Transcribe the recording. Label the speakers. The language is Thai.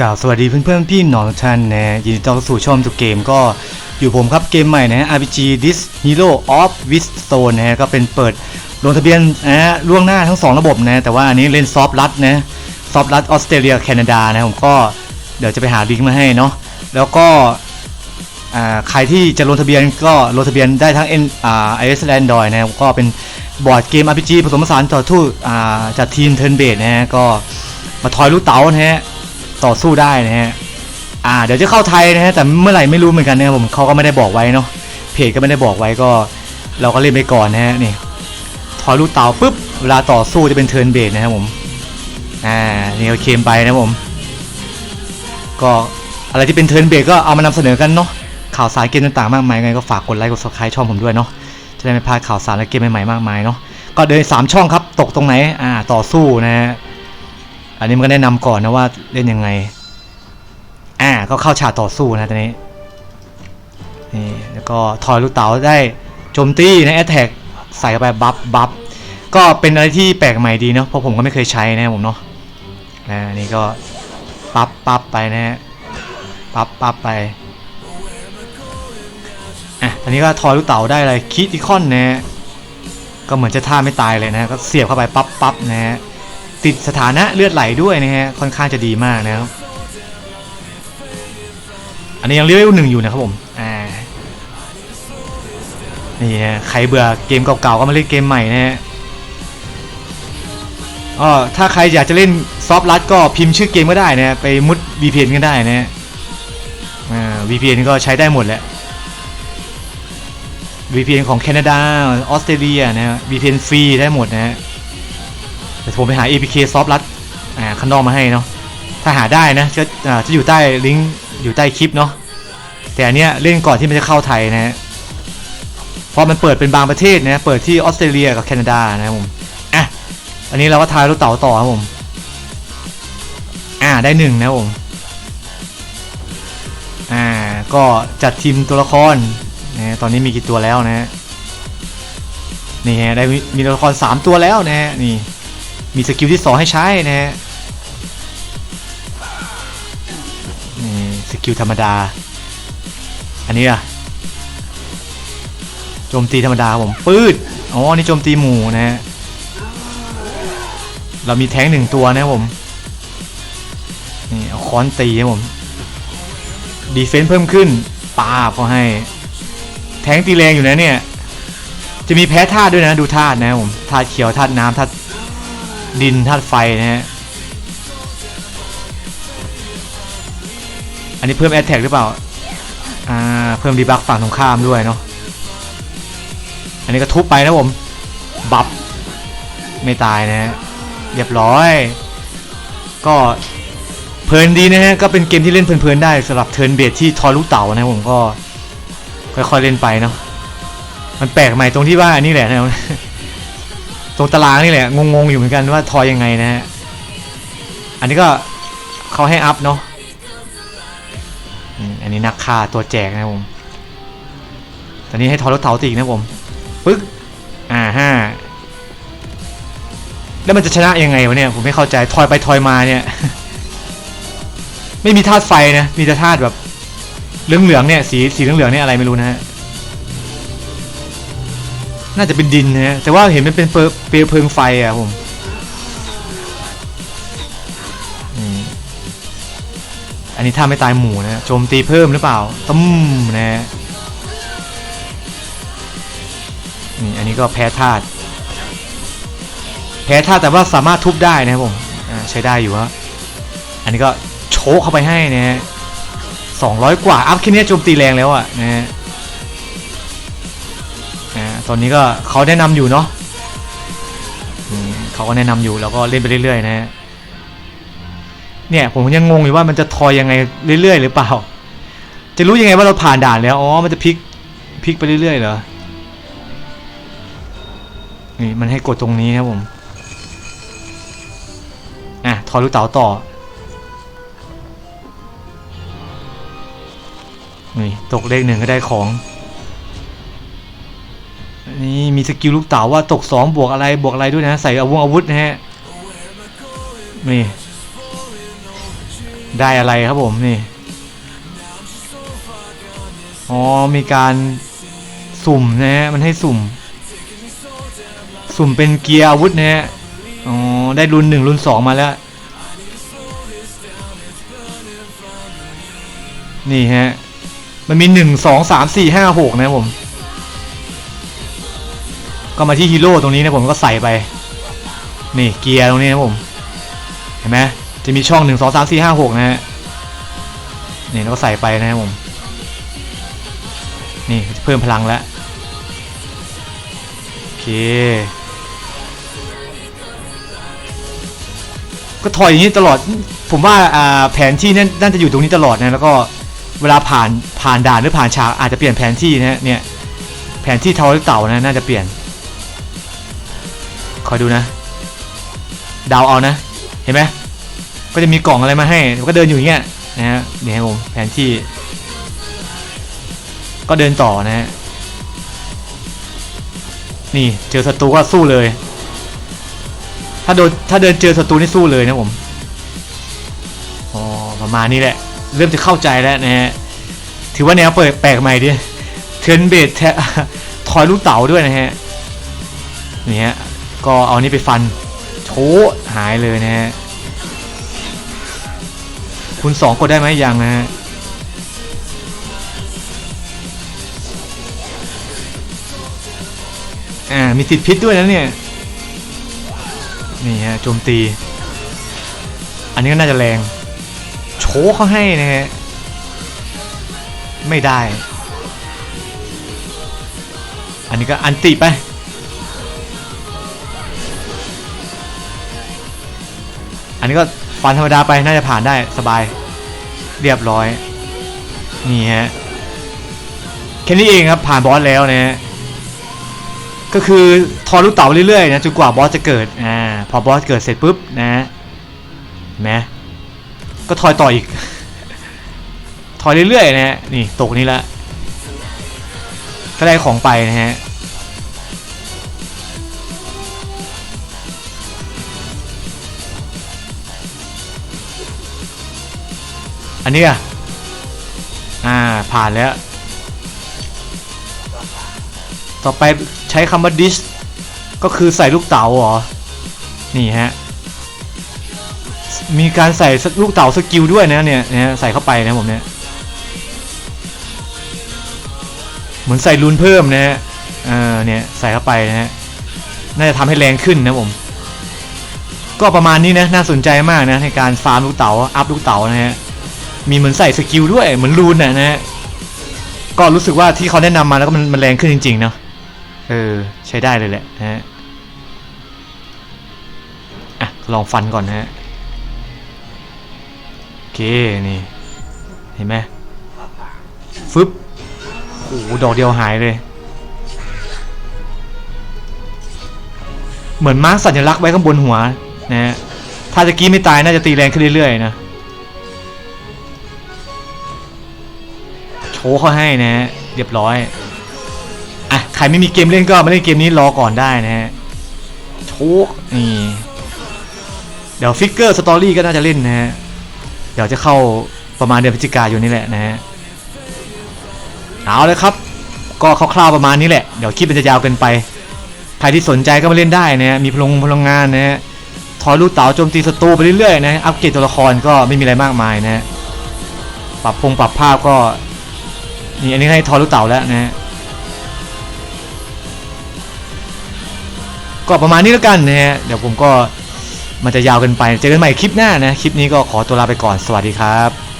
Speaker 1: กล่าวสวัสดีเพื่อนๆพี่หนอนทุกท่านนะยินดีต้อนรับสู่ช่องจุกเกมก็อยู่ผมครับเกมใหม่นะ RPG This Hero of w i s t o n e นะฮะก็เป็นเปิดลงทะเบียนนะฮะล่วงหน้าทั้ง 2 ระบบนะแต่ว่าอันนี้เล่นซอฟต์รัดนะซอฟต์รัดออสเตรเลียแคนาดานะผมก็เดี๋ยวจะไปหาลิงก์มาให้เนาะแล้วก็ใครที่จะลงทะเบียนก็ลงทะเบียนได้ทั้ง N อ่า iOS และ Android นะก็เป็นบอร์ดเกม RPG ผสมผสานต่อทู่จากทีมเทิร์นเบสนะฮะก็มาทอยลูกเต๋านะฮะ ต่อสู้ได้นะฮะอ่าเดี๋ยวจะเข้าไทยนะฮะแต่เมื่อไหร่ไม่รู้เหมือนกันนะครับผมเขาก็ไม่ได้บอกไว้เนาะเพจก็ไม่ได้บอกไว้ก็ เราก็เล่นไปก่อนนะฮะนี่ถอยลูกเต๋าปุ๊บเวลาต่อสู้จะเป็นเทิร์นเบสนะครับผมอ่านี่ก็เคมไปนะผม ก็อะไรที่เป็นเทิร์นเบสก็เอามานำเสนอกันเนาะข่าวสารเกมต่างๆมากมายไงก็ฝากกดไลค์กด subscribe ช่องผมด้วยเนาะจะได้ไม่พลาดข่าวสารและเกมใหม่ๆมากมายเนาะก็เดินสามช่องครับตกตรงไหนอ่าต่อสู้นะฮะ อันนี้มันก็แนะนำก่อนนะว่าเล่นยังไง อ่า ก็เข้าฉากต่อสู้นะตอนนี้ นี่ แล้วก็ทอยลูกเต๋าได้โจมตีนะแอตแทกใส่เข้าไปบัฟบัฟก็เป็นอะไรที่แปลกใหม่ดีเนาะเพราะผมก็ไม่เคยใช้นะผมเนาะอ่านี่ก็ปั๊บปั๊บไปนะฮะปั๊บปั๊บไปอะตอนนี้ก็ทอยลูกเต๋าได้อะไรคิติคอนนะฮะก็เหมือนจะท่าไม่ตายเลยนะก็เสียบเข้าไปปั๊บปั๊บนะฮะ ติดสถานะเลือดไหลด้วยนะฮะค่อนข้างจะดีมากนะครับ อันนี้ยังเลเวลหนึ่งอยู่นะครับผมอ่านี่ฮะใครเบื่อเกมเก่าๆก็มาเล่นเกมใหม่นะฮะอ๋อถ้าใครอยากจะเล่นซอฟต์ลัดก็พิมพ์ชื่อเกมก็ได้นะไปมุด VPN ก็ได้นะฮะอ่า VPN ก็ใช้ได้หมดแหละ VPN ของแคนาดาออสเตรเลียนะฮะ VPN ฟรีได้หมดนะฮะ เดี๋ยวผมไปหา APK ซอฟต์รัดอ่าข้างนอกมาให้เนาะถ้าหาได้นะจะจะอยู่ใต้ลิงก์อยู่ใต้คลิปเนาะแต่อันเนี้ยเล่นก่อนที่มันจะเข้าไทยนะฮะเพราะมันเปิดเป็นบางประเทศนะเปิดที่ออสเตรเลียกับแคนาดานะครับผมอะอันนี้เราก็ทายลูกเต๋าต่อครับผมอ่าได้หนึ่งนะผมอ่าก็จัดทีมตัวละครนะตอนนี้มีกี่ตัวแล้วนะนี่ฮะได้มีมีตัวละครสามตัวแล้วนะฮะนี่ มีสกิลที่2ให้ใช้นะฮะนี่สกิลธรรมดา อันนี้อะโจมตีธรรมดาครับผมปืดอ๋อนี่โจมตีหมู่นะฮะเรามีแท้งหนึ่งตัวนะครับผมนี่เอาค้อนตีครับผมดีเฟนส์เพิ่มขึ้นปาบเขาให้ แท้งตีแรงอยู่นะเนี่ย จะมีแพ้ธาตุด้วยนะดูธาตุนะครับผมธาตุเขียวธาตุน้ำธาตุ ดินธาตุไฟนะฮะ อันนี้เพิ่มแอ t แทกหรือเปล่า อ่า เพิ่มดีบักฝั่งตรงข้ามด้วยเนาะ อันนี้ก็ทุบไปนะผม บัฟ ไม่ตายนะฮะ เรียบร้อย ก็เพลินดีนะฮะ ก็เป็นเกมที่เล่นเพลินๆได้สำหรับเทิร์นเบสที่ทอลูกเต่านะผมก็ค่อยๆเล่นไปเนาะ มันแปลกใหม่ตรงที่ว่าอันนี้แหละนะ รงตารางนี่แหละงงๆอยู่เหมือนกันว่าทอยยังไงนะฮะอันนี้ก็เขาให้อัพเนาะอันนี้นักฆ่าตัวแจกนะผมตอนนี้ให้ทอยรถเถาตีกนะผมปึ๊กอ่าห้าแล้วมันจะชนะยังไงวะเนี่ยผมไม่เข้าใจทอยไปทอยมาเนี่ยไม่มีธาตุไฟนะมีแต่ธาตุแบบเหลืองๆเนี่ยสีสีเหลืองๆเนี่ยอะไรไม่รู้นะฮะ น่าจะเป็นดินนะฮะแต่ว่าเห็นมันเป็นเปลวเพลิงไฟอะผมอันนี้ถ้าไม่ตายหมูนะโจมตีเพิ่มหรือเปล่าตุ้มนะฮะนี่อันนี้ก็แพ้ธาตุแพ้ธาตุแต่ว่าสามารถทุบได้นะครับผมใช้ได้อยู่ฮะอันนี้ก็โชกเข้าไปให้นะฮะสองร้อยกว่า อัพแค่เนี้ยโจมตีแรงแล้วอะนะฮะ ตอนนี้ก็เขาแนะนำอยู่เนาะเขาก็แนะนำอยู่แล้วก็เล่นไปเรื่อยๆนะฮะเนี่ยผมยังงงอยู่ว่ามันจะทอยยังไงเรื่อยๆหรือเปล่า จะรู้ยังไงว่าเราผ่านด่านแล้วอ๋อมันจะพลิกพลิกไปเรื่อยๆเหรอนี่มันให้กดตรงนี้ครับผมอะทอยลูกเต๋าต่อนี่ตกเลขหนึ่งก็ได้ของ นี่มีสกิลลูกเต๋าว่าตก2บวกอะไรบวกอะไรด้วยนะใส่อาวุธอาวุธนะฮะนี่ได้อะไรครับผมนี่อ๋อมีการสุ่มนะฮะมันให้สุ่ม สุ่มเป็นเกียร์อาวุธนะฮะอ๋อได้รุ่นหนึ่งรุ่นสองมาแล้ว นี่ฮะ มันมีหนึ่งสองสามสี่ห้าหกนะผม ก็มาที่ฮีโร่ตรงนี้นะผมก็ใส่ไป นี่เกียร์ตรงนี้นะผม เห็นไหมจะมีช่องหนึ่งสองสามสี่ห้าหกนะฮะ นี่เราก็ใส่ไปนะครับผม นี่เพิ่มพลังแล้ว โอเค ก็ถอยอย่างนี้ตลอด ผมว่าแผนที่นั่นน่าจะอยู่ตรงนี้ตลอดนะ แล้วก็เวลาผ่านผ่านด่านหรือผ่านฉากอาจจะเปลี่ยนแผนที่นะเนี่ย แผนที่เทาหรือเต่านะน่าจะเปลี่ยน อยดูนะเดาเอานะ เห็นไหมก็จะมีกล่องอะไรมาให้แล้วก็เดินอยู่อย่างเงี้ยนะฮะเนี่ยครับผมแผนที่ ก็เดินต่อนะฮะนี่เจอศัตรูก็สู้เลย ถ้าโดนถ้าเดินเจอศัตรูนี่สู้เลยนะผมอ๋อประมาณนี้แหละ เริ่มจะเข้าใจแล้วนะฮะถือว่าแนวเปิดแปลกใหม่ดิเทิร์นเบดแททอยลูกเต๋าด้วยนะฮะนี่ฮะ ก็เอานี่ไปฟันโชหายเลยนะฮะคุณสองกดได้ไหมยังนะฮะอ่ามีติดพิษด้วยนะเนี่ยนี่ฮะโจมตี อันนี้ก็น่าจะแรง โชเขาให้นะฮะไม่ได้ อันนี้ก็อันติไป อันนี้ก็ฟันธรรมดาไปน่าจะผ่านได้สบาย เรียบร้อย นี่ฮะแค่นี้เองครับผ่านบอสแล้วนะฮะก็คือทอลูกเต๋าเรื่อยๆนะจนกว่าบอสจะเกิดอ่าพอบอสเกิดเสร็จปุ๊บนะเห็นไหมก็ทอยต่ออีก ทอยเรื่อยๆนะฮะนี่ตกนี้ละก็ได้ของไปนะฮะ อันนี้อะอ่าผ่านแล้ว ต่อไปใช้คำว่า dish ก็คือใส่ลูกเต๋าเหรอ นี่ฮะ มีการใส่ลูกเต๋าสกิลด้วยนะเนี่ยเนี่ยใส่เข้าไปนะผมเนี่ยเหมือนใส่รูนเพิ่มนะฮะเออเนี่ยใส่เข้าไปนะฮะ น่าจะทำให้แรงขึ้นนะผม ก็ประมาณนี้นะ น่าสนใจมากนะในการฟาร์มลูกเต๋า อัพลูกเต๋านะฮะ มีเหมือนใส่สกิลด้วยเหมือนรูนนะนะฮะก็รู้สึกว่าที่เขาแนะนำมาแล้วก็มันมันแรงขึ้นจริงๆเนาะเออใช้ได้เลยแหละนะฮะอะลองฟันก่อนนะฮะโอเคนี่เห็นไหมฟึบโอ้โหดอกเดียวหายเลย เหมือนมาร์กสัญลักษณ์ไว้ข้างบนหัวนะฮะถ้าตะกี้ไม่ตายน่าจะตีแรงขึ้นเรื่อยๆนะ โชว์เขาให้นะฮะเรียบร้อย อะ ใครไม่มีเกมเล่นก็มาเล่นเกมนี้รอก่อนได้นะฮะโชว์นี่ เดี๋ยวฟิกเกอร์สตอรี่ก็น่าจะเล่นนะฮะ เดี๋ยวจะเข้าประมาณเดือนพฤศจิกายนนี่แหละนะฮะ เอาเลยครับ ก็คร่าวๆประมาณนี้แหละ เดี๋ยวคลิปมันจะยาวเกินไป ใครที่สนใจก็มาเล่นได้นะฮะ มีพลังพลังงานนะฮะทอยลูกเต๋าโจมตีศัตรูไปเรื่อยๆนะ อัปเกรดตัวละครก็ไม่มีอะไรมากมายนะฮะปรับพงปรับภาพก็ นี่อันนี้ให้ทอลูกเต่าแล้วนะฮะก็ประมาณนี้แล้วกันนะฮะเดี๋ยวผมก็มันจะยาวเกินไป เจอกันใหม่คลิปหน้านะ คลิปนี้ก็ขอตัวลาไปก่อนสวัสดีครับ